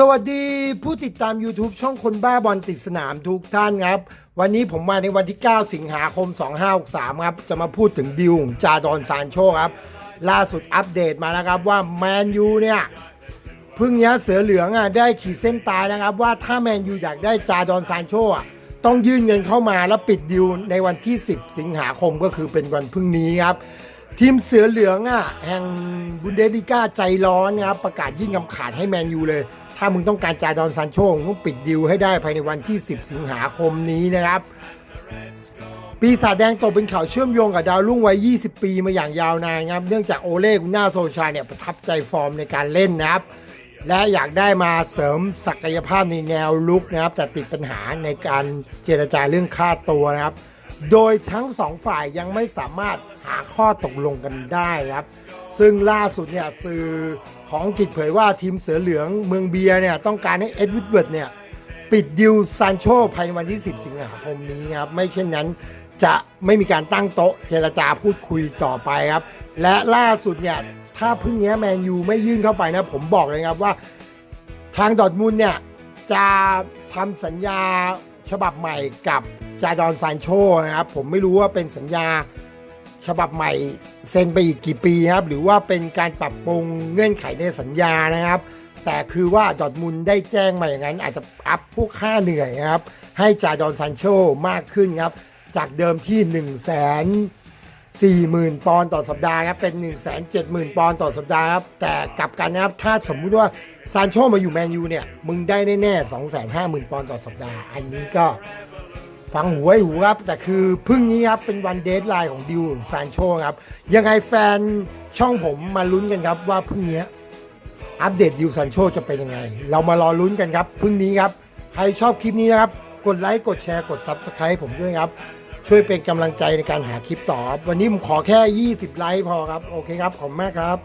สวัสดีผู้ติดตาม YouTube ช่องคนบ้าบอลติดสนามทุกท่านครับ วันนี้ผมมาในวันที่ 9 สิงหาคม 2563 ครับ จะมาพูดถึงดิวของจาดอนซานโชครับ ล่าสุดอัปเดตมาแล้วครับว่าแมนยูเนี่ยเพึ่งเนี้ยเสือเหลืองอะได้ขีดเส้นตายนะครับ ว่าถ้าแมนยูอยากได้จาดอนซานโชอะต้องยื่นเงินเข้ามาแล้วปิดดิวในวันที่ 10 สิงหาคมก็คือเป็นวันพรุ่งนี้ครับ ทีมเสือเหลืองอะแห่งบุนเดสลิก้าใจร้อนนะครับประกาศยื่นคำขาดให้แมนยูเลย ถ้ามึงต้องการจ่ายดอนซานโชมึงต้องปิดดิวให้ได้ภายในวันที่ 10 สิงหาคมนี้นะครับ ปีศาจแดงตกเป็นข่าวเชื่อมโยงกับดาวรุ่งวัย 20 ปีมาอย่างยาวนานครับเนื่องจากโอเล่กุน่าโซชาเนี่ยประทับใจฟอร์มในการเล่นนะครับ และอยากได้มาเสริมศักยภาพในแนวลุกนะครับ แต่ติดปัญหาในการเจรจาเรื่องค่าตัวนะครับ โดยทั้งสองฝ่ายยังไม่สามารถหาข้อตกลงกันได้ครับ ซึ่งล่าสุดเนี่ยสื่อของอังกฤษเผยว่าทีมเสือเหลืองเมืองเบียร์เนี่ยต้องการให้เอ็ดวิดเวิร์ดเนี่ยปิดดิวซานโชภายในวันที่ 10 สิงหาคมนี้ครับ ไม่เช่นนั้นจะไม่มีการตั้งโต๊ะเจรจาพูดคุยต่อไปครับ และล่าสุดเนี่ยถ้าพึ่งเนี้ยแมนยูไม่ยื่นเข้าไปนะ ผมบอกเลยครับว่า ทางดอทมุนเนี่ยจะทำสัญญาฉบับใหม่กับ จาดอนซานโชนะครับ ผมไม่รู้ว่าเป็นสัญญาฉบับใหม่เซ็นไปอีกกี่ปีครับ หรือว่าเป็นการปรับปรุงเงื่อนไขในสัญญานะครับ แต่คือว่าดอร์ทมุนได้แจ้งมาอย่างนั้น อาจจะอัพพวกค่าเหนื่อยครับ ให้จาดอนซานโชมากขึ้นครับ จากเดิมที่ 1 0 0 0 0แสน40,000 ปอนด์ต่อสัปดาห์ครับเป็น 1 7 0 0 0 0 ปอนด์ต่อสัปดาห์ครับแต่กลับกันนะครับถ้าสมมุติว่าซานโชมาอยู่แมนยูเนี่ย มึงได้แน่ๆ250,000 ปอนด์ต่อสัปดาห์ อันนี้ก็ ฟังหูไว้หูครับ แต่คือพรุ่งนี้ครับ เป็นวันเดทไลน์ของดิวซานโชครับ ยังไงแฟนช่องผมมาลุ้นกันครับว่าพรุ่งนี้อัปเดตดิวซานโชจะเป็นยังไง เรามารอลุ้นกันครับพรุ่งนี้ครับ ใครชอบคลิปนี้นะครับ กดไลค์กดแชร์กด Subscribe ผมด้วยครับ ช่วยเป็นกำลังใจในการหาคลิปต่อบวันนี้ผมขอแค่ 20 ไลค์พอครับ โอเคครับ ขอบคุณมากครับ